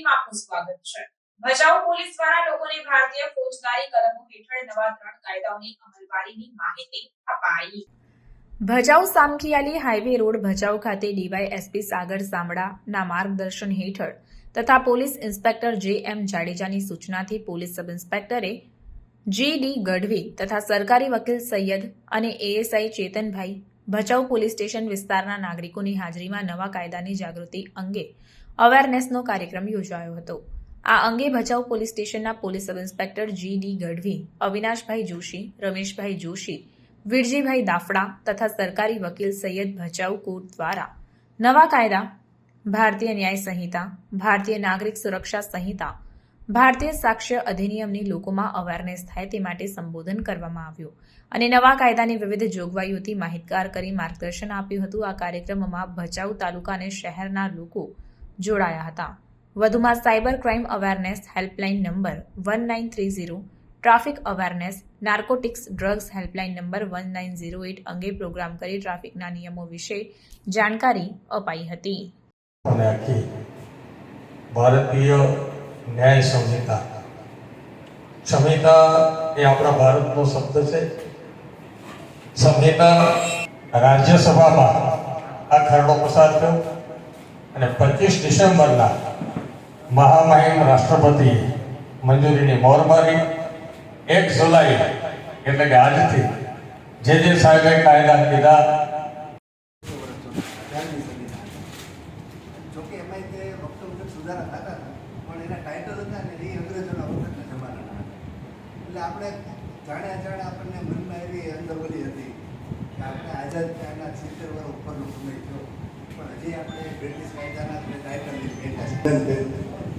આપનું સ્વાગત છે. ભચાઉ પોલીસ દ્વારા લોકોને ભારતીય ફોજદારી કલમો હેઠળ નવા ત્રણ કાયદાઓની અમલવારીની માહિતી અપાઈ. ભચાઉ સામખિયાલી હાઈવે રોડ ભચાઉ ખાતે ડીવાયએસપી સાગર સામડાના માર્ગદર્શન હેઠળ તથા પોલીસ ઇન્સ્પેક્ટર જે એમ જાડેજાની સૂચનાથી પોલીસ સબ ઇન્સ્પેક્ટરે જી ડી ગઢવી તથા સરકારી વકીલ સૈયદ અને ASI Chetanbhai Bhachau police station વિસ્તારના નાગરિકોની હાજરીમાં નવા કાયદાની જાગૃતિ અંગે અવેરનેસનો કાર્યક્રમ યોજાયો હતો. આ અંગે ભચાઉ પોલીસ સ્ટેશનના police sub inspector G D Gadhvi, Avinashbhai Joshi, Rameshbhai Joshi, Virjibhai Dafda તથા સરકારી વકીલ સૈયદ ભચાઉ કોર્ટ દ્વારા નવા કાયદા, ભારતીય ન્યાય સંહિતા, ભારતીય નાગરિક સુરક્ષા સંહિતા ભારતીય સાક્ષ્ય અધિનિયમની લોકોમાં અવેરનેસ થાય તે માટે સંબોધન કરવામાં આવ્યું અને નવા કાયદાની વિવિધ જોગવાઈઓથી માહિતગાર કરી માર્ગદર્શન આપ્યું હતું. આ કાર્યક્રમમાં ભચાઉ તાલુકા અને શહેરના લોકો જોડાયા હતા. વધુમાં cyber crime awareness helpline number one nine three zero traffic awareness narcotics drugs helpline number one nine zero eight અંગે પ્રોગ્રામ કરી ટ્રાફિકના નિયમો વિશે જાણકારી અપાઈ હતી. ભારતીય ન્યાય સંહિતા. સંહિતા એ આપણા ભારતનો શબ્દ છે. સંહિતા રાજ્યસભામાં આ ખરડો પસાર થયો અને પચીસ ડિસેમ્બરના મહામહિમ રાષ્ટ્રપતિએ મંજૂરીની મોર મારી. એક જુલાઈ એટલે કે આજથી જે જે સાહેબે કાયદા કીધા. જોકે એમાં સુધારા થતા પણ એના ટાઇટલ હતા ને એ અંગ્રેજોના વખતના જમાનાના હતા એટલે આપણે જાણે અજાણે આપણને મનમાં એવી અંદર ઓલી હતી કે આપણે આઝાદ થયાના સિત્તેર વર્ષ ઉપરનો સમય થયો. પણ હજી આપણે બ્રિટિશ કાયદાના ટાઇટલ બેઠા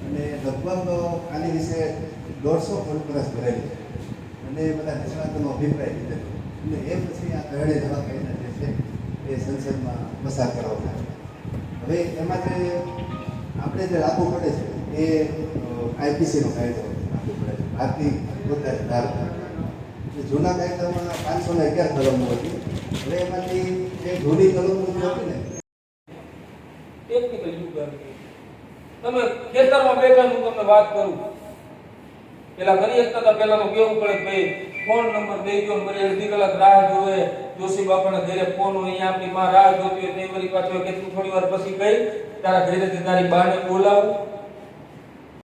અને લગભગ આની વિશે દોઢસો કોન્ફરન્સ ભરેલી અને બધા નિષ્ણાતોનો અભિપ્રાય લીધેલો અને એ પછી આ ગરણે જવા કહીને જે છે, એ સંસદમાં પસાર કરવામાં આવ્યા. હવે એમાં જે આપણે જે લાગુ પડે છે, એ આઈપીસીનો કાયદો. લાગુ પડે છે ભારતીય ફોજદારી ધારો. એટલે જૂના કાયદામાં પાંચસો ને અગિયાર કલમો હતી. એટલે એમાંથી જે જૂની કલમો હતી ને ટેકનિકલ પેલા કરી. શકતા હતા પેલા કેવું પડે ભાઈ ફોન નંબર દઈ કલાક રાહ જોવે. જોશી બાપાના ઘરે ફોન હોય, અહીંયા આપણી માં રાહ જોતી હોય, તે મારી પાછો કે તું થોડી વાર પછી ગઈ? તારા ઘરેથી તારી બાને બોલાવું.